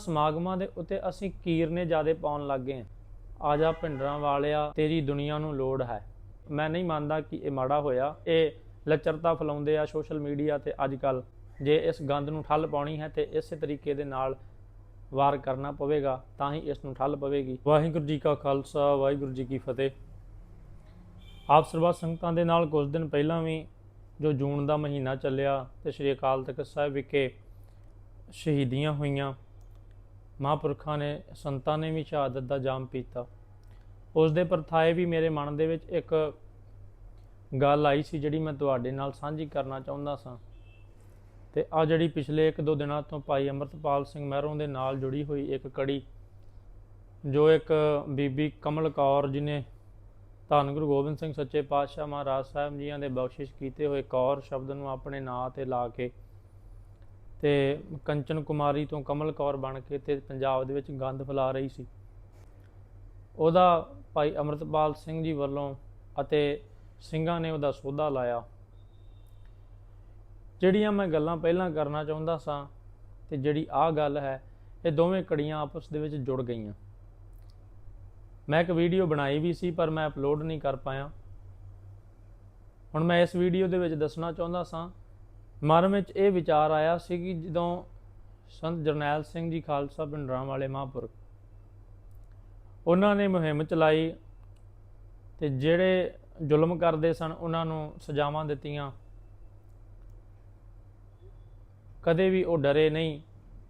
ਸਮਾਗਮਾਂ ਦੇ ਉੱਤੇ ਅਸੀਂ ਕੀਰਨੇ ਜਿਆਦੇ ਪਾਉਣ ਲੱਗ ਗਏ ਆ ਜਾ ਭਿੰਡਰਾਂ ਵਾਲਿਆ, ਤੇਰੀ ਦੁਨੀਆ ਨੂੰ ਲੋੜ ਹੈ। ਮੈਂ ਨਹੀਂ ਮੰਨਦਾ ਕਿ ਇਹ ਮਾੜਾ ਹੋਇਆ। ਇਹ ਲੱਚਰਤਾ ਫੈਲਾਉਂਦੇ ਆ ਸੋਸ਼ਲ ਮੀਡੀਆ ਤੇ ਅੱਜ ਕੱਲ ਜੇ ਇਸ ਗੰਦ ਨੂੰ ਠੱਲ ਪਾਉਣੀ ਹੈ ਤੇ ਇਸੇ ਤਰੀਕੇ ਦੇ ਨਾਲ ਵਾਰ ਕਰਨਾ ਪਵੇਗਾ, ਤਾਂ ਹੀ ਇਸ ਨੂੰ ਠੱਲ ਪਵੇਗੀ। ਵਾਹਿਗੁਰੂ ਜੀ ਕਾ ਖਾਲਸਾ, ਵਾਹਿਗੁਰੂ ਜੀ ਕੀ ਫਤਿਹ। ਆਪ ਸਰਬੱਤ ਸੰਗਤਾਂ ਦੇ ਨਾਲ ਕੁਝ ਦਿਨ ਪਹਿਲਾਂ ਵੀ ਜੋ ਜੂਨ ਦਾ ਮਹੀਨਾ ਚੱਲਿਆ ਤੇ ਸ੍ਰੀ ਅਕਾਲ ਤਖਤ ਸਾਹਿਬ ਵਿਖੇ ਸ਼ਹੀਦੀਆਂ ਹੋਈਆਂ ਮਹਾਂਪੁਰਖਾਂ ਨੇ ਸੰਤਾਂ ਨੇ ਵੀ ਸ਼ਹਾਦਤ ਦਾ ਜਾਮ ਪੀਤਾ। ਉਸ ਦੇ ਪਰਥਾਏ ਵੀ ਮੇਰੇ ਮਨ ਦੇ ਵਿੱਚ ਇੱਕ ਗੱਲ ਆਈ ਸੀ ਜਿਹੜੀ ਮੈਂ ਤੁਹਾਡੇ ਨਾਲ ਸਾਂਝੀ ਕਰਨਾ ਚਾਹੁੰਦਾ ਸਾਂ। ਤੇ ਆ ਜਿਹੜੀ ਪਿਛਲੇ ਇੱਕ ਦੋ ਦਿਨਾਂ ਤੋਂ ਭਾਈ ਅਮਰਤਪਾਲ ਸਿੰਘ ਮਹਿਰੋਂ ਦੇ ਨਾਲ ਜੁੜੀ ਹੋਈ ਇੱਕ ਕੜੀ, ਜੋ ਇੱਕ ਬੀਬੀ ਕਮਲ ਕੌਰ ਜੀ ਨੇ ਧੰਨ ਗੁਰੂ ਗੋਬਿੰਦ ਸਿੰਘ ਸੱਚੇ ਪਾਤਸ਼ਾਹ ਮਹਾਰਾਜ ਸਾਹਿਬ ਜੀਆਂ ਦੇ ਬਖਸ਼ਿਸ਼ ਕੀਤੇ ਹੋਏ ਕੌਰ ਸ਼ਬਦ ਨੂੰ ਆਪਣੇ ਨਾਂ ਤੇ ਲਾ ਕੇ ਤੇ ਕੰਚਨ ਕੁਮਾਰੀ ਤੋਂ ਕਮਲ ਕੌਰ ਬਣ ਕੇ ਤੇ ਪੰਜਾਬ ਦੇ ਵਿੱਚ ਗੰਦ ਫੈਲਾ ਰਹੀ ਸੀ। ਉਹਦਾ ਭਾਈ ਅਮਰਤਪਾਲ ਸਿੰਘ ਜੀ ਵੱਲੋਂ ਅਤੇ ਸਿੰਘਾਂ ਨੇ ਉਹਦਾ ਸੋਧਾ ਲਾਇਆ। ਜਿਹੜੀਆਂ ਮੈਂ ਗੱਲਾਂ ਪਹਿਲਾਂ ਕਰਨਾ ਚਾਹੁੰਦਾ ਸਾਂ ਤੇ ਜਿਹੜੀ ਆਹ ਗੱਲ ਹੈ, ਇਹ ਦੋਵੇਂ ਕੜੀਆਂ ਆਪਸ ਦੇ ਵਿੱਚ ਜੁੜ ਗਈਆਂ। ਮੈਂ ਇੱਕ ਵੀਡੀਓ ਬਣਾਈ ਵੀ ਸੀ, ਪਰ ਮੈਂ ਅਪਲੋਡ ਨਹੀਂ ਕਰ ਪਾਇਆ। ਹੁਣ ਮੈਂ ਇਸ ਵੀਡੀਓ ਦੇ ਵਿੱਚ ਦੱਸਣਾ ਚਾਹੁੰਦਾ ਸਾਂ ਮਨ ਵਿੱਚ ਇਹ ਵਿਚਾਰ ਆਇਆ ਸੀ ਕਿ ਜਦੋਂ ਸੰਤ ਜਰਨੈਲ ਸਿੰਘ ਜੀ ਖਾਲਸਾ ਪਿੰਡਰਾਂ ਵਾਲੇ ਮਹਾਂਪੁਰਖ, ਉਹਨਾਂ ਨੇ ਮੁਹਿੰਮ ਚਲਾਈ ਤੇ ਜਿਹੜੇ ਜ਼ੁਲਮ ਕਰਦੇ ਸਨ, ਉਹਨਾਂ ਨੂੰ ਸਜ਼ਾਵਾਂ ਦਿੱਤੀਆਂ। ਕਦੇ ਵੀ ਉਹ ਡਰੇ ਨਹੀਂ,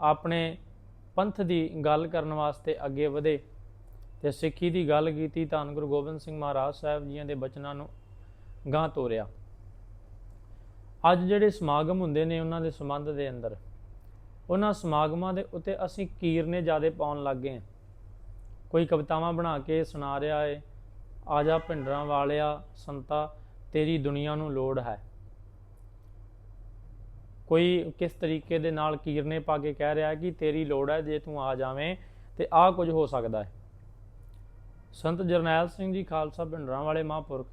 ਆਪਣੇ ਪੰਥ ਦੀ ਗੱਲ ਕਰਨ ਵਾਸਤੇ ਅੱਗੇ ਵਧੇ ਤੇ ਸਿੱਖੀ ਦੀ ਗੱਲ ਕੀਤੀ ਧੰਨ ਗੁਰੂ ਗੋਬਿੰਦ ਸਿੰਘ ਮਹਾਰਾਜ ਸਾਹਿਬ ਜੀਆਂ ਦੇ ਬਚਨਾਂ ਨੂੰ ਗਾਂ ਤੋਰਿਆ। ਅੱਜ ਜਿਹੜੇ ਸਮਾਗਮ ਹੁੰਦੇ ਨੇ ਉਹਨਾਂ ਦੇ ਸੰਬੰਧ ਦੇ ਅੰਦਰ, ਉਹਨਾਂ ਸਮਾਗਮਾਂ ਦੇ ਉੱਤੇ ਅਸੀਂ ਕੀਰਨੇ ਜਿਆਦੇ ਪਾਉਣ ਲੱਗ ਗਏ ਹਾਂ। ਕੋਈ ਕਵਿਤਾਵਾਂ ਬਣਾ ਕੇ ਸੁਣਾ ਰਿਹਾ ਏ ਆ ਜਾ ਭਿੰਡਰਾਂ ਵਾਲਿਆ ਸੰਤਾ, ਤੇਰੀ ਦੁਨੀਆ ਨੂੰ ਲੋੜ ਹੈ। ਕੋਈ ਕਿਸ ਤਰੀਕੇ ਦੇ ਨਾਲ ਕੀਰਨੇ ਪਾ ਕੇ ਕਹਿ ਰਿਹਾ ਕਿ ਤੇਰੀ ਲੋੜ ਹੈ, ਜੇ ਤੂੰ ਆ ਜਾਵੇਂ ਤੇ ਆਹ ਕੁਝ ਹੋ ਸਕਦਾ ਹੈ। ਸੰਤ ਜਰਨੈਲ ਸਿੰਘ ਜੀ, ਖਾਲਸਾ ਭਿੰਡਰਾਂ ਵਾਲੇ ਮਹਾਂਪੁਰਖ,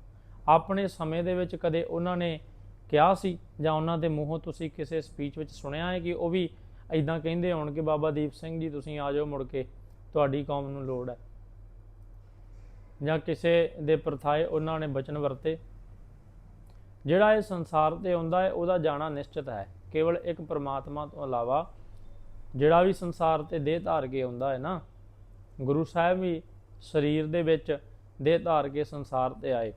ਆਪਣੇ ਸਮੇਂ ਦੇ ਵਿੱਚ ਕਦੇ ਉਹਨਾਂ ਨੇ ਕਿਹਾ ਸੀ ਜਾਂ ਉਹਨਾਂ ਦੇ ਮੂੰਹੋਂ ਤੁਸੀਂ ਕਿਸੇ ਸਪੀਚ ਵਿੱਚ ਸੁਣਿਆ ਹੈ ਕਿ ਉਹ ਵੀ ਐਦਾਂ ਕਹਿੰਦੇ ਹੋਣ ਕਿ ਬਾਬਾ ਦੀਪ ਸਿੰਘ ਜੀ, ਤੁਸੀਂ ਆ ਜਾਓ ਮੁੜ ਕੇ, ਤੁਹਾਡੀ ਕੌਮ ਨੂੰ ਲੋੜ ਹੈ। ਜਾਂ ਕਿਸੇ ਦੇ ਪ੍ਰਥਾਏ ਉਹਨਾਂ ਨੇ ਬਚਨ ਵਰਤੇ। ਜਿਹੜਾ ਇਹ ਸੰਸਾਰ ਤੇ ਆਉਂਦਾ ਹੈ, ਉਹਦਾ ਜਾਣਾ ਨਿਸ਼ਚਿਤ ਹੈ। ਕੇਵਲ ਇੱਕ ਪਰਮਾਤਮਾ ਤੋਂ ਇਲਾਵਾ ਜਿਹੜਾ ਵੀ ਸੰਸਾਰ ਤੇ ਦੇਹ ਧਾਰ ਕੇ ਆਉਂਦਾ ਹੈ ਨਾ, ਗੁਰੂ ਸਾਹਿਬ ਵੀ ਸਰੀਰ ਦੇ ਵਿੱਚ ਦੇਹ ਧਾਰ ਕੇ ਸੰਸਾਰ ਤੇ ਆਏ।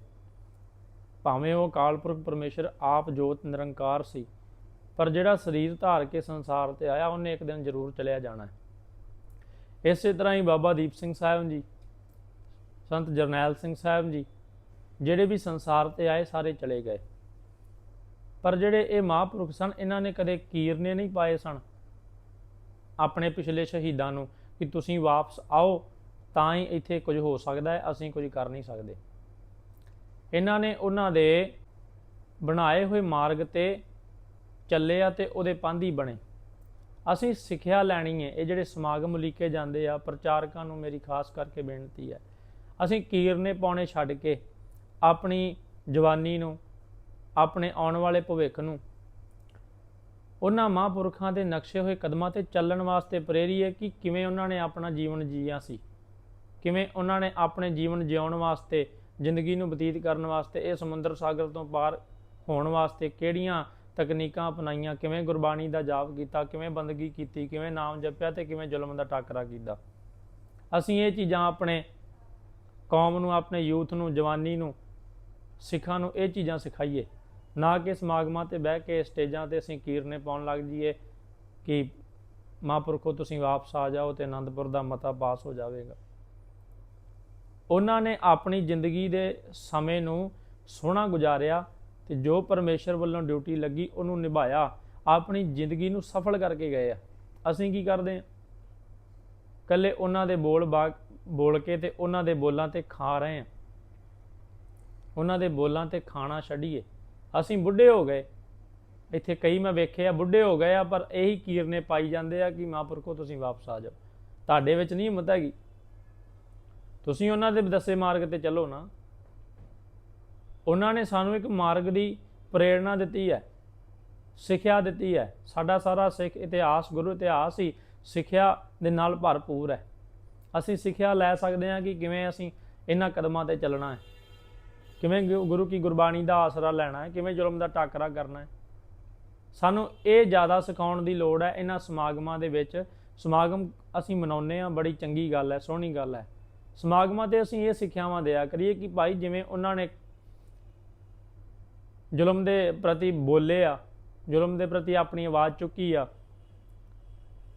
ਭਾਵੇਂ ਉਹ ਅਕਾਲ ਪੁਰਖ ਪਰਮੇਸ਼ਰ, ਆਪ ਜੋਤ ਨਿਰੰਕਾਰ ਸੀ, ਪਰ ਜਿਹੜਾ ਸਰੀਰ ਧਾਰ ਕੇ ਸੰਸਾਰ ਤੇ ਆਇਆ, ਉਹਨੇ ਇੱਕ ਦਿਨ ਜ਼ਰੂਰ ਚਲਿਆ ਜਾਣਾ ਹੈ। ਇਸੇ ਤਰ੍ਹਾਂ ਹੀ ਬਾਬਾ ਦੀਪ ਸਿੰਘ ਸਾਹਿਬ ਜੀ, ਸੰਤ ਜਰਨੈਲ ਸਿੰਘ ਸਾਹਿਬ ਜੀ, ਜਿਹੜੇ ਵੀ ਸੰਸਾਰ ਤੇ ਆਏ, ਸਾਰੇ ਚਲੇ ਗਏ। ਪਰ ਜਿਹੜੇ ਇਹ ਮਹਾਂਪੁਰਖ ਸਨ, ਇਹਨਾਂ ਨੇ ਕਦੇ ਕੀਰਨੇ ਨਹੀਂ ਪਾਏ ਸਨ। ਆਪਣੇ ਪਿਛਲੇ ਸ਼ਹੀਦਾਂ ਨੂੰ ਕਿ ਤੁਸੀਂ ਵਾਪਸ ਆਓ, ਤਾਂ ਹੀ ਇੱਥੇ ਕੁਝ ਹੋ ਸਕਦਾ ਹੈ, ਅਸੀਂ ਕੁਝ ਕਰ ਨਹੀਂ ਸਕਦੇ। ਇਹਨਾਂ ਨੇ ਉਹਨਾਂ ਦੇ ਬਣਾਏ ਹੋਏ ਮਾਰਗ ਤੇ ਚੱਲੇ ਆ ਤੇ ਉਹਦੇ ਪੰਧੀ ਬਣੇ। ਅਸੀਂ ਸਿੱਖਿਆ ਲੈਣੀ ਹੈ ਇਹ ਜਿਹੜੇ ਸਮਾਗਮ ਉਲੀਕੇ ਜਾਂਦੇ ਆ, ਪ੍ਰਚਾਰਕਾਂ ਨੂੰ ਮੇਰੀ ਖਾਸ ਕਰਕੇ ਬੇਨਤੀ ਹੈ ਅਸੀਂ ਕੀਰਨੇ ਪਾਉਣੇ ਛੱਡ ਕੇ ਆਪਣੀ ਜਵਾਨੀ ਨੂੰ, ਆਪਣੇ ਆਉਣ ਵਾਲੇ ਭਵਿੱਖ ਨੂੰ, ਉਹਨਾਂ ਮਹਾਂਪੁਰਖਾਂ ਦੇ ਨਕਸ਼ੇ ਹੋਏ ਕਦਮਾਂ ਤੇ ਚੱਲਣ ਵਾਸਤੇ ਪ੍ਰੇਰੀਏ ਕਿ ਕਿਵੇਂ ਉਹਨਾਂ ਨੇ ਆਪਣਾ ਜੀਵਨ ਜੀਆ ਸੀ। ਕਿਵੇਂ ਉਹਨਾਂ ਨੇ ਆਪਣੇ ਜੀਵਨ ਜਿਉਣ ਵਾਸਤੇ ਜ਼ਿੰਦਗੀ ਨੂੰ ਬਤੀਤ ਕਰਨ ਵਾਸਤੇ, ਇਹ ਸਮੁੰਦਰ ਸਾਗਰ ਤੋਂ ਪਾਰ ਹੋਣ ਵਾਸਤੇ ਕਿਹੜੀਆਂ ਤਕਨੀਕਾਂ ਅਪਣਾਈਆਂ? ਕਿਵੇਂ ਗੁਰਬਾਣੀ ਦਾ ਜਾਪ ਕੀਤਾ? ਕਿਵੇਂ ਬੰਦਗੀ ਕੀਤੀ? ਕਿਵੇਂ ਨਾਮ ਜਪਿਆ ਤੇ ਕਿਵੇਂ ਜ਼ੁਲਮ ਦਾ ਟਾਕਰਾ ਕੀਤਾ? ਅਸੀਂ ਇਹ ਚੀਜ਼ਾਂ ਆਪਣੇ ਕੌਮ ਨੂੰ, ਆਪਣੇ ਯੂਥ ਨੂੰ, ਜਵਾਨੀ ਨੂੰ, ਸਿੱਖਾਂ ਨੂੰ ਇਹ ਚੀਜ਼ਾਂ ਸਿਖਾਈਏ। ਨਾ ਕਿ ਸਮਾਗਮਾਂ ਤੇ ਬਹਿ ਕੇ ਸਟੇਜਾਂ ਤੇ ਅਸੀਂ ਕੀਰਨੇ ਪਾਉਣ ਲੱਗ ਜਾਈਏ ਕਿ ਮਹਾਂਪੁਰਖੋ, ਤੁਸੀਂ ਵਾਪਸ ਆ ਜਾਓ ਤੇ ਆਨੰਦਪੁਰ ਦਾ ਮਤਾ ਪਾਸ ਹੋ ਜਾਵੇਗਾ। ਉਹਨਾਂ ਨੇ ਆਪਣੀ ਜ਼ਿੰਦਗੀ ਦੇ ਸਮੇਂ ਨੂੰ ਸੋਹਣਾ ਗੁਜ਼ਾਰਿਆ ਤੇ ਜੋ ਪਰਮੇਸ਼ਰ ਵੱਲੋਂ ਡਿਊਟੀ ਲੱਗੀ, ਉਹਨੂੰ ਨਿਭਾਇਆ। ਆਪਣੀ ਜ਼ਿੰਦਗੀ ਨੂੰ ਸਫਲ ਕਰਕੇ ਗਏ ਆ। ਅਸੀਂ ਕੀ ਕਰਦੇ ਆ ਕੱਲੇ ਉਹਨਾਂ ਦੇ ਬੋਲ ਬਾਗ ਬੋਲ ਕੇ ਤੇ ਉਹਨਾਂ ਦੇ ਬੋਲਾਂ ਤੇ ਖਾ ਰਹੇ ਆ ਉਹਨਾਂ ਦੇ ਬੋਲਾਂ ਤੇ ਖਾਣਾ ਛੱਡੀਏ। ਅਸੀਂ ਬੁੱਢੇ ਹੋ ਗਏ। ਇੱਥੇ ਕਈ ਮੈਂ ਵੇਖੇ ਆ, ਬੁੱਢੇ ਹੋ ਗਏ ਆ, ਪਰ ਇਹੀ ਕੀਰਨੇ ਪਾਈ ਜਾਂਦੇ ਆ ਕਿ ਮਹਾਂਪੁਰਖੋ, ਤੁਸੀਂ ਵਾਪਸ ਆ ਜਾਓ। ਤੁਹਾਡੇ ਵਿੱਚ ਨਹੀਂ ਹਿੰਮਤ ਹੈਗੀ। ਤੁਸੀਂ ਉਹਨਾਂ ਦੇ ਦੱਸੇ ਮਾਰਗ ਤੇ ਚੱਲੋ ਨਾ। ਉਹਨਾਂ ਨੇ ਸਾਨੂੰ ਇੱਕ ਮਾਰਗ ਦੀ ਪ੍ਰੇਰਣਾ ਦਿੱਤੀ ਹੈ, ਸਿੱਖਿਆ ਦਿੱਤੀ ਹੈ। ਸਾਡਾ ਸਾਰਾ ਸਿੱਖ ਇਤਿਹਾਸ, ਗੁਰੂ ਇਤਿਹਾਸ ਹੀ ਸਿੱਖਿਆ ਦੇ ਨਾਲ ਭਰਪੂਰ ਹੈ। ਅਸੀਂ ਸਿੱਖਿਆ ਲੈ ਸਕਦੇ ਹਾਂ ਕਿ ਕਿਵੇਂ ਅਸੀਂ ਇਹਨਾਂ ਕਦਮਾਂ ਤੇ ਚੱਲਣਾ ਹੈ। ਕਿਵੇਂ ਗੁ- ਗੁਰੂ ਕੀ ਗੁਰਬਾਣੀ ਦਾ ਆਸਰਾ ਲੈਣਾ ਹੈ, ਕਿਵੇਂ ਜ਼ੁਲਮ ਦਾ ਟਾਕਰਾ ਕਰਨਾ ਹੈ। ਸਾਨੂੰ ਇਹ ਜ਼ਿਆਦਾ ਸਿਖਾਉਣ ਦੀ ਲੋੜ ਹੈ, ਇਹਨਾਂ ਸਮਾਗਮਾਂ ਦੇ ਵਿੱਚ। ਸਮਾਗਮ ਅਸੀਂ ਮਨਾਉਂਦੇ ਹਾਂ, ਬੜੀ ਚੰਗੀ ਗੱਲ ਹੈ, ਸੋਹਣੀ ਗੱਲ ਹੈ। ਸਮਾਗਮਾਂ ਤੇ ਅਸੀਂ ਇਹ ਸਿੱਖਿਆਵਾਂ ਦਿਆ ਕਰੀਏ ਕਿ ਭਾਈ ਜਿਵੇਂ ਉਹਨਾਂ ਨੇ ਜ਼ੁਲਮ ਦੇ ਪ੍ਰਤੀ ਬੋਲੇ ਆ, ਜ਼ੁਲਮ ਦੇ ਪ੍ਰਤੀ ਆਪਣੀ ਆਵਾਜ਼ ਚੁੱਕੀ ਆ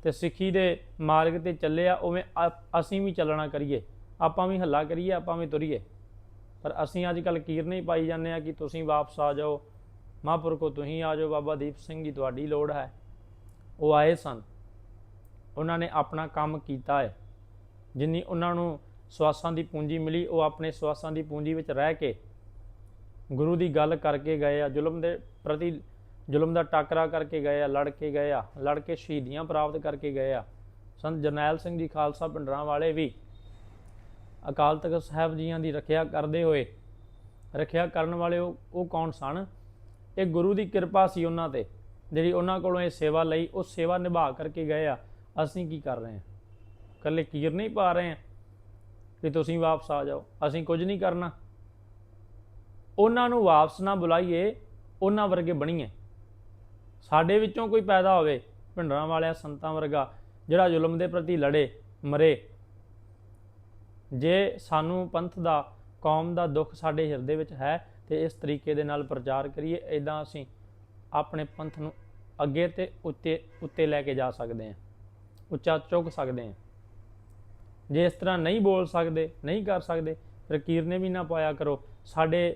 ਤੇ ਸਿੱਖੀ ਦੇ ਮਾਰਗ ਤੇ ਚੱਲੇ ਆ, ਉਵੇਂ ਆ- ਅਸੀਂ ਵੀ ਚੱਲਣਾ ਕਰੀਏ। ਆਪਾਂ ਵੀ ਹੱਲਾ ਕਰੀਏ, ਆਪਾਂ ਵੀ ਤੁਰੀਏ। ਪਰ ਅਸੀਂ ਅੱਜ ਕੱਲ ਕੀਰ ਨਹੀਂ ਪਾਈ ਜਾਂਦੇ ਆ ਕਿ ਤੁਸੀਂ ਵਾਪਸ ਆ ਜਾਓ। ਮਹਾਂਪੁਰਖੋ, ਤੁਸੀਂ ਆ ਜਾਓ, ਬਾਬਾ ਦੀਪ ਸਿੰਘ ਜੀ, ਤੁਹਾਡੀ ਲੋੜ ਹੈ। ਉਹ ਆਏ ਸਨ। ਉਹਨਾਂ ਨੇ ਆਪਣਾ ਕੰਮ ਕੀਤਾ ਹੈ। ਜਿੰਨੀ ਉਹਨਾਂ ਨੂੰ ਸਵਾਸਾਂ ਦੀ ਪੂੰਜੀ ਮਿਲੀ, ਉਹ ਆਪਣੇ ਸਵਾਸਾਂ ਦੀ ਪੂੰਜੀ ਵਿੱਚ ਰਹਿ ਕੇ ਗੁਰੂ ਦੀ ਗੱਲ ਕਰਕੇ ਗਏ ਆ, ਜ਼ੁਲਮ ਦੇ ਪ੍ਰਤੀ ਜ਼ੁਲਮ ਦਾ ਟਾਕਰਾ ਕਰਕੇ ਗਏ ਆ, ਲੜ ਕੇ ਗਏ ਆ, ਲੜ ਕੇ ਸ਼ਹੀਦੀਆਂ ਪ੍ਰਾਪਤ ਕਰਕੇ ਗਏ ਆ। ਸੰਤ ਜਰਨੈਲ ਸਿੰਘ ਜੀ ਖਾਲਸਾ ਪਿੰਡਰਾਂ ਵਾਲੇ ਵੀ ਅਕਾਲ ਤਖਤ ਸਾਹਿਬ ਜੀਆਂ ਦੀ ਰੱਖਿਆ ਕਰਦੇ ਹੋਏ, ਰੱਖਿਆ ਕਰਨ ਵਾਲੇ ਉਹ ਉਹ ਕੌਣ ਸਨ? ਇਹ ਗੁਰੂ ਦੀ ਕਿਰਪਾ ਸੀ ਉਹਨਾਂ ਤੇ, ਜਿਹੜੀ ਉਹਨਾਂ ਕੋਲੋਂ ਇਹ ਸੇਵਾ ਲਈ, ਉਹ ਸੇਵਾ ਨਿਭਾ ਕਰਕੇ ਗਏ ਆ। ਅਸੀਂ ਕੀ ਕਰ ਰਹੇ ਹਾਂ? ਕੱਲੇ ਕੀਰ ਨਹੀਂ ਪਾ ਰਹੇ ਹਾਂ? ਵੀ ਤੁਸੀਂ ਵਾਪਸ ਆ ਜਾਓ, ਅਸੀਂ ਕੁਝ ਨਹੀਂ ਕਰਨਾ। ਉਹਨਾਂ ਨੂੰ ਵਾਪਸ ਨਾ ਬੁਲਾਈਏ, ਉਹਨਾਂ ਵਰਗੇ ਬਣੀਏ। ਸਾਡੇ ਵਿੱਚੋਂ ਕੋਈ ਪੈਦਾ ਹੋਵੇ, ਭਿੰਡਰਾਂ ਵਾਲਿਆਂ, ਸੰਤਾਂ ਵਰਗਾ, ਜਿਹੜਾ ਜ਼ੁਲਮ ਦੇ ਪ੍ਰਤੀ ਲੜੇ, ਮਰੇ। ਜੇ ਸਾਨੂੰ ਪੰਥ ਦਾ, ਕੌਮ ਦਾ ਦੁੱਖ ਸਾਡੇ ਹਿਰਦੇ ਵਿੱਚ ਹੈ, ਤੇ ਇਸ ਤਰੀਕੇ ਦੇ ਨਾਲ ਪ੍ਰਚਾਰ ਕਰੀਏ ਇਦਾਂ ਅਸੀਂ ਆਪਣੇ ਪੰਥ ਨੂੰ ਅੱਗੇ ਤੇ ਉੱਤੇ ਉੱਤੇ ਲੈ ਕੇ ਜਾ ਸਕਦੇ ਹਾਂ। ਉੱਚਾ ਚੁੱਕ ਸਕਦੇ ਹਾਂ। ਜੇ ਇਸ ਤਰ੍ਹਾਂ ਨਹੀਂ ਬੋਲ ਸਕਦੇ, ਨਹੀਂ ਕਰ ਸਕਦੇ, ਫਿਰ ਕੀਰਨੇ ਵੀ ਨਾ ਪਾਇਆ ਕਰੋ। ਸਾਡੇ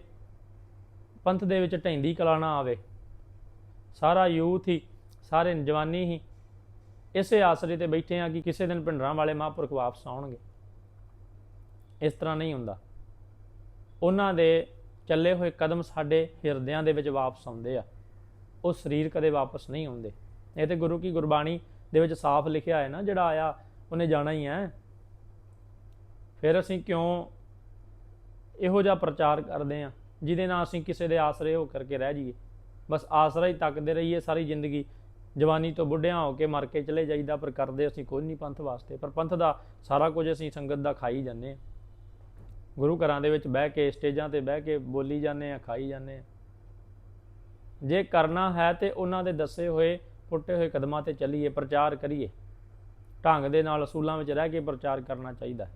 ਪੰਥ ਦੇ ਵਿੱਚ ਢੈਂਦੀ ਕਲਾ ਨਾ ਆਵੇ। ਸਾਰਾ ਯੂਥ ਹੀ, ਸਾਰੇ ਜਵਾਨੀ ਹੀ ਇਸੇ ਆਸਰੇ ਤੇ ਬੈਠੇ ਆ ਕਿ ਕਿਸੇ ਦਿਨ ਭਿੰਡਰਾਂ ਵਾਲੇ ਮਹਾਂਪੁਰਖ ਵਾਪਸ ਆਉਣਗੇ। ਇਸ ਤਰ੍ਹਾਂ ਨਹੀਂ ਹੁੰਦਾ। ਉਹਨਾਂ ਦੇ ਚੱਲੇ ਹੋਏ ਕਦਮ ਸਾਡੇ ਹਿਰਦਿਆਂ ਦੇ ਵਿੱਚ ਵਾਪਸ ਆਉਂਦੇ ਆ। ਉਹ ਸਰੀਰ ਕਦੇ ਵਾਪਸ ਨਹੀਂ ਆਉਂਦੇ। ਇਹ ਤੇ ਗੁਰੂ ਕੀ ਗੁਰਬਾਣੀ ਦੇ ਵਿੱਚ ਸਾਫ਼ ਲਿਖਿਆ ਹੈ ਨਾ, ਜਿਹੜਾ ਆਇਆ, ਉਹਨੇ ਜਾਣਾ ਹੀ ਹੈ। ਫਿਰ ਅਸੀਂ ਕਿਉਂ ਇਹੋ ਜਿਹਾ ਪ੍ਰਚਾਰ ਕਰਦੇ ਆ ਜਿਹਦੇ ਨਾਲ ਅਸੀਂ ਕਿਸੇ ਦੇ ਆਸਰੇ ਹੋ ਕਰਕੇ ਰਹਿ ਜਾਈਏ। ਬਸ ਆਸਰਾ ਹੀ ਤੱਕਦੇ ਰਹੀਏ ਸਾਰੀ ਜ਼ਿੰਦਗੀ। ਜਵਾਨੀ ਤੋਂ ਬੁੱਢਿਆਂ ਹੋ ਕੇ ਮਰ ਕੇ ਚਲੇ ਜਾਈਦਾ, ਪਰ ਕਰਦੇ ਅਸੀਂ ਕੁਝ ਨਹੀਂ ਪੰਥ ਵਾਸਤੇ। ਪਰ ਪੰਥ ਦਾ ਸਾਰਾ ਕੁਝ ਅਸੀਂ ਸੰਗਤ ਦਾ ਖਾਈ ਜਾਂਦੇ ਹਾਂ। ਗੁਰੂ ਘਰਾਂ ਦੇ ਵਿੱਚ ਬਹਿ ਕੇ ਸਟੇਜਾਂ ਤੇ ਬਹਿ ਕੇ ਬੋਲੀ ਜਾਂਦੇ ਆ ਖਾਈ ਜਾਂਦੇ ਆ ਜੇ ਕਰਨਾ ਹੈ ਤੇ ਉਹਨਾਂ ਦੇ ਦੱਸੇ ਹੋਏ, ਪੁੱਟੇ ਹੋਏ ਕਦਮਾਂ ਤੇ ਚੱਲੀਏ, ਪ੍ਰਚਾਰ ਕਰੀਏ। ਢੰਗ ਦੇ ਨਾਲ ਅਸੂਲਾਂ ਵਿੱਚ ਰਹਿ ਕੇ ਪ੍ਰਚਾਰ ਕਰਨਾ ਚਾਹੀਦਾ ਹੈ।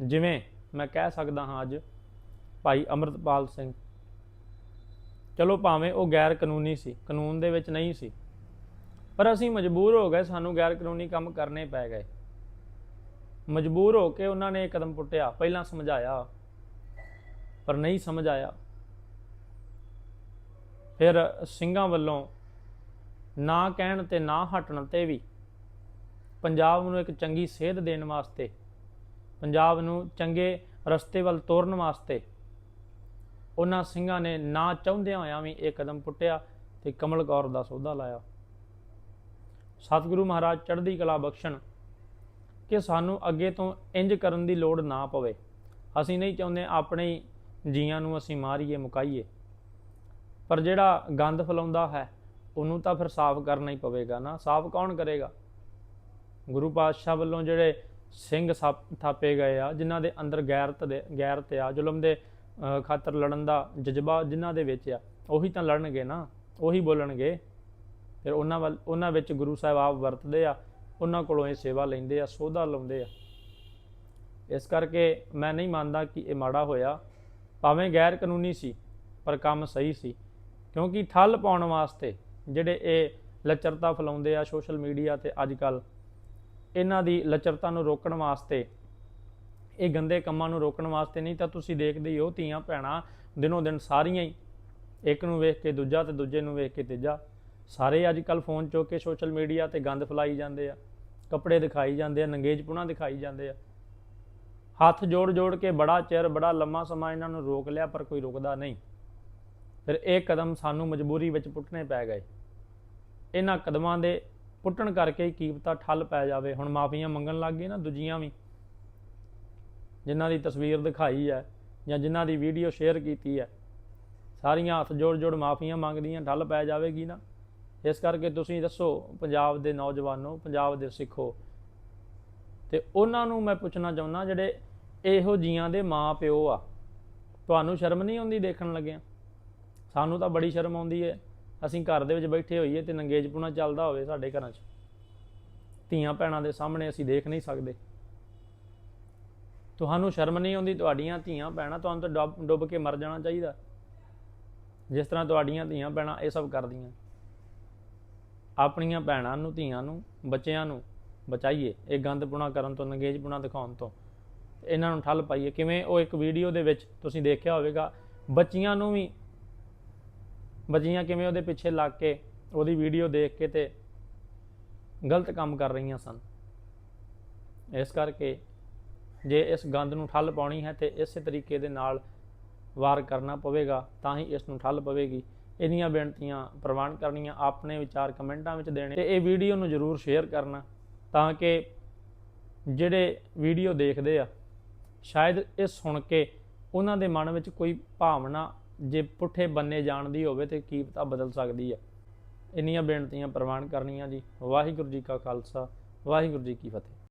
ਜਿਵੇਂ ਮੈਂ ਕਹਿ ਸਕਦਾ ਹਾਂ ਅੱਜ ਭਾਈ ਅਮਰਤਪਾਲ ਸਿੰਘ। ਚਲੋ ਭਾਵੇਂ ਉਹ ਗੈਰ ਕਾਨੂੰਨੀ ਸੀ, ਕਾਨੂੰਨ ਦੇ ਵਿੱਚ ਨਹੀਂ ਸੀ, ਪਰ ਅਸੀਂ ਮਜਬੂਰ ਹੋ ਗਏ, ਸਾਨੂੰ ਗੈਰ ਕਾਨੂੰਨੀ ਕੰਮ ਕਰਨੇ ਪੈ ਗਏ। ਮਜਬੂਰ ਹੋ ਕੇ ਉਹਨਾਂ ਨੇ ਇਹ ਕਦਮ ਪੁੱਟਿਆ, ਪਹਿਲਾਂ ਸਮਝਾਇਆ, ਪਰ ਨਹੀਂ ਸਮਝ ਆਇਆ ਫਿਰ ਸਿੰਘਾਂ ਵੱਲੋਂ ਨਾ ਕਹਿਣ ਤੇ ਨਾ ਹਟਣ ਤੇ ਵੀ ਪੰਜਾਬ ਨੂੰ ਇੱਕ ਚੰਗੀ ਸੇਧ ਦੇਣ ਵਾਸਤੇ ਪੰਜਾਬ ਨੂੰ ਚੰਗੇ ਰਸਤੇ ਵੱਲ ਤੋਰਨ ਵਾਸਤੇ ਉਹਨਾਂ ਸਿੰਘਾਂ ਨੇ ਨਾ ਚਾਹੁੰਦਿਆਂ ਹੋਇਆਂ ਵੀ ਇਹ ਕਦਮ ਪੁੱਟਿਆ ਤੇ ਕਮਲ ਕੌਰ ਦਾ ਸੌਦਾ ਲਾਇਆ। ਸਤਿਗੁਰੂ ਮਹਾਰਾਜ ਚੜ੍ਹਦੀ ਕਲਾ ਬਖਸ਼ਣ ਕਿ ਸਾਨੂੰ ਅੱਗੇ ਤੋਂ ਇੰਜ ਕਰਨ ਦੀ ਲੋੜ ਨਾ ਪਵੇ। ਅਸੀਂ ਨਹੀਂ ਚਾਹੁੰਦੇ ਆਪਣੇ ਜੀਆਂ ਨੂੰ ਅਸੀਂ ਮਾਰੀਏ, ਮੁਕਾਈਏ। ਪਰ ਜਿਹੜਾ ਗੰਦ ਫਲਾਉਂਦਾ ਹੈ, ਉਹਨੂੰ ਤਾਂ ਫਿਰ ਸਾਫ਼ ਕਰਨਾ ਹੀ ਪਵੇਗਾ ਨਾ। ਸਾਫ਼ ਕੌਣ ਕਰੇਗਾ? ਗੁਰੂ ਪਾਤਸ਼ਾਹ ਵੱਲੋਂ ਜਿਹੜੇ ਸਿੰਘ ਸੱਪ ਥਾਪੇ ਗਏ ਆ, ਜਿਨ੍ਹਾਂ ਦੇ ਅੰਦਰ ਗੈਰਤ ਦੇ, ਗੈਰਤ ਆ, ਜ਼ੁਲਮ ਦੇ ਖਾਤਰ ਲੜਨ ਦਾ ਜਜ਼ਬਾ ਜਿਨ੍ਹਾਂ ਦੇ ਵਿੱਚ ਆ, ਉਹੀ ਤਾਂ ਲੜਨਗੇ ਨਾ, ਉਹੀ ਬੋਲਣਗੇ। ਫਿਰ ਉਹਨਾਂ ਵੱਲ, ਉਹਨਾਂ ਵਿੱਚ ਗੁਰੂ ਸਾਹਿਬ ਆਪ ਵਰਤਦੇ ਆ, ਉਹਨਾਂ ਕੋਲੋਂ ਇਹ ਸੇਵਾ ਲੈਂਦੇ ਆ, ਸੋਧਾ ਲਾਉਂਦੇ ਆ। ਇਸ ਕਰਕੇ ਮੈਂ ਨਹੀਂ ਮੰਨਦਾ ਕਿ ਇਹ ਮਾੜਾ ਹੋਇਆ। ਭਾਵੇਂ ਗੈਰ ਕਾਨੂੰਨੀ ਸੀ, ਪਰ ਕੰਮ ਸਹੀ ਸੀ, ਕਿਉਂਕਿ ਠੱਲ ਪਾਉਣ ਵਾਸਤੇ ਜਿਹੜੇ ਇਹ ਲੱਚਰਤਾ ਫੈਲਾਉਂਦੇ ਆ ਸੋਸ਼ਲ ਮੀਡੀਆ ਤੇ ਅੱਜ ਕੱਲ੍ਹ ਇਹਨਾਂ ਦੀ ਲੱਚਰਤਾ ਨੂੰ ਰੋਕਣ ਵਾਸਤੇ, ਇਹ ਗੰਦੇ ਕੰਮਾਂ ਨੂੰ ਰੋਕਣ ਵਾਸਤੇ ਨਹੀਂ, ਤਾਂ ਤੁਸੀਂ ਦੇਖਦੇ ਹੀ ਹੋ ਧੀਆਂ ਭੈਣਾਂ ਦਿਨੋਂ ਦਿਨ ਸਾਰੀਆਂ ਹੀ, ਇੱਕ ਨੂੰ ਵੇਖ ਕੇ ਦੂਜਾ ਤੇ ਦੂਜੇ ਨੂੰ ਵੇਖ ਕੇ ਤੀਜਾ। ਸਾਰੇ ਅੱਜ ਕੱਲ ਫੋਨ ਚੁੱਕ ਕੇ ਸੋਸ਼ਲ ਮੀਡੀਆ ਤੇ ਗੰਦ ਫੈਲਾਈ ਜਾਂਦੇ ਆ, ਕੱਪੜੇ ਦਿਖਾਈ ਜਾਂਦੇ ਆ ਨੰਗੇਜਪੁਣਾ ਦਿਖਾਈ ਜਾਂਦੇ ਆ। ਹੱਥ ਜੋੜ ਜੋੜ ਕੇ ਬੜਾ ਚਿਰ, ਬੜਾ ਲੰਮਾ ਸਮਾਂ ਇਹਨਾਂ ਨੂੰ ਰੋਕ ਲਿਆ, ਪਰ ਕੋਈ ਰੁਕਦਾ ਨਹੀਂ। ਫਿਰ ਇਹ ਕਦਮ ਸਾਨੂੰ ਮਜਬੂਰੀ ਵਿੱਚ ਪੁੱਟਣੇ ਪੈ ਗਏ। ਇਹਨਾਂ ਕਦਮਾਂ ਦੇ ਪੁੱਟਣ ਕਰਕੇ ਹੀ ਕੀਮਤਾਂ ਠੱਲ ਪੈ ਜਾਵੇ। ਹੁਣ ਮਾਫੀਆਂ ਮੰਗਣ ਲੱਗ ਗਏ ਨਾ, ਦੂਜੀਆਂ ਵੀ। ਜਿਨ੍ਹਾਂ ਦੀ ਤਸਵੀਰ ਦਿਖਾਈ ਹੈ ਜਾਂ ਜਿਨ੍ਹਾਂ ਦੀ ਵੀਡੀਓ ਸ਼ੇਅਰ ਕੀਤੀ ਹੈ, ਸਾਰੀਆਂ ਹੱਥ ਜੋੜ ਜੋੜ ਮਾਫੀਆਂ ਮੰਗਦੀਆਂ, ਠੱਲ ਪੈ ਜਾਵੇਗੀ ਨਾ। ਇਸ ਕਰਕੇ ਤੁਸੀਂ ਦੱਸੋ, ਪੰਜਾਬ ਦੇ ਨੌਜਵਾਨੋ, ਪੰਜਾਬ ਦੇ ਸਿੱਖੋ। ਤੇ ਉਹਨਾਂ ਨੂੰ ਮੈਂ ਪੁੱਛਣਾ ਚਾਹੁੰਦਾ, ਜਿਹੜੇ ਇਹੋ ਜੀਆਂ ਦੇ ਮਾਂ ਪਿਓ ਆ, ਤੁਹਾਨੂੰ ਸ਼ਰਮ ਨਹੀਂ ਆਉਂਦੀ ਦੇਖਣ ਲੱਗਿਆਂ? ਸਾਨੂੰ ਤਾਂ ਬੜੀ ਸ਼ਰਮ ਆਉਂਦੀ ਹੈ। ਅਸੀਂ ਘਰ ਦੇ ਵਿੱਚ ਬੈਠੇ ਹੋਈਏ ਤੇ ਨੰਗੇਜਪੁਣਾ ਚੱਲਦਾ ਹੋਵੇ ਸਾਡੇ ਘਰਾਂ 'ਚ। ਧੀਆਂ ਭੈਣਾਂ ਦੇ ਸਾਹਮਣੇ ਅਸੀਂ ਦੇਖ ਨਹੀਂ ਸਕਦੇ। ਤੁਹਾਨੂੰ ਸ਼ਰਮ ਨਹੀਂ ਆਉਂਦੀ ਤੁਹਾਡੀਆਂ ਧੀਆਂ ਭੈਣਾਂ ਤੁਹਾਨੂੰ ਤਾਂ ਡੁੱਬ ਡੁੱਬ ਕੇ ਮਰ ਜਾਣਾ ਚਾਹੀਦਾ। ਜਿਸ ਤਰ੍ਹਾਂ ਤੁਹਾਡੀਆਂ ਧੀਆਂ ਭੈਣਾਂ ਇਹ ਸਭ ਕਰਦੀਆਂ। ਆਪਣੀਆਂ ਭੈਣਾਂ ਨੂੰ, ਧੀਆਂ ਨੂੰ, ਬੱਚਿਆਂ ਨੂੰ ਬਚਾਈਏ, ਇਹ ਗੰਦਪੁਣਾ ਕਰਨ ਤੋਂ ਨੰਗੇਜਪੁਣਾ ਦਿਖਾਉਣ ਤੋਂ। ਇਹਨਾਂ ਨੂੰ ਠੱਲ ਪਾਈਏ। ਕਿਵੇਂ ਉਹ ਇੱਕ ਵੀਡੀਓ ਦੇ ਵਿੱਚ ਤੁਸੀਂ ਦੇਖਿਆ ਹੋਵੇਗਾ, ਬੱਚੀਆਂ ਨੂੰ ਵੀ ਬੱਚੀਆਂ ਕਿਵੇਂ ਉਹਦੇ ਪਿੱਛੇ ਲੱਗ ਕੇ, ਉਹਦੀ ਵੀਡੀਓ ਦੇਖ ਕੇ ਤੇ ਗਲਤ ਕੰਮ ਕਰ ਰਹੀਆਂ ਸਨ। ਇਸ ਕਰਕੇ ਜੇ ਇਸ ਗੰਦ ਨੂੰ ਠੱਲ ਪਾਉਣੀ ਹੈ ਤੇ ਇਸੇ ਤਰੀਕੇ ਦੇ ਨਾਲ ਵਾਰ ਕਰਨਾ ਪਵੇਗਾ, ਤਾਂ ਹੀ ਇਸ ਨੂੰ ਠੱਲ ਪਵੇਗੀ। ਇਹਦੀਆਂ ਬੇਨਤੀਆਂ ਪ੍ਰਵਾਨ ਕਰਨੀਆਂ, ਆਪਣੇ ਵਿਚਾਰ ਕਮੈਂਟਾਂ ਵਿੱਚ ਦੇਣੇ ਤੇ ਇਹ ਵੀਡੀਓ ਨੂੰ ਜਰੂਰ ਸ਼ੇਅਰ ਕਰਨਾ, ਤਾਂ ਕਿ ਜਿਹੜੇ ਵੀਡੀਓ ਦੇਖਦੇ ਆ, ਸ਼ਾਇਦ ਇਹ ਸੁਣ ਕੇ ਉਹਨਾਂ ਦੇ ਮਨ ਵਿੱਚ ਕੋਈ ਭਾਵਨਾ ਜੇ ਪੁੱਠੇ ਬੰਨੇ ਜਾਣ ਦੀ ਹੋਵੇ ਤੇ ਕੀ ਪਤਾ ਬਦਲ ਸਕਦੀ ਹੈ ਇੰਨੀਆਂ ਬੇਨਤੀਆਂ ਪ੍ਰਵਾਨ ਕਰਨੀਆਂ ਜੀ। ਵਾਹਿਗੁਰੂ ਜੀ ਕਾ ਖਾਲਸਾ, ਵਾਹਿਗੁਰੂ ਜੀ ਕੀ ਫਤਿਹ।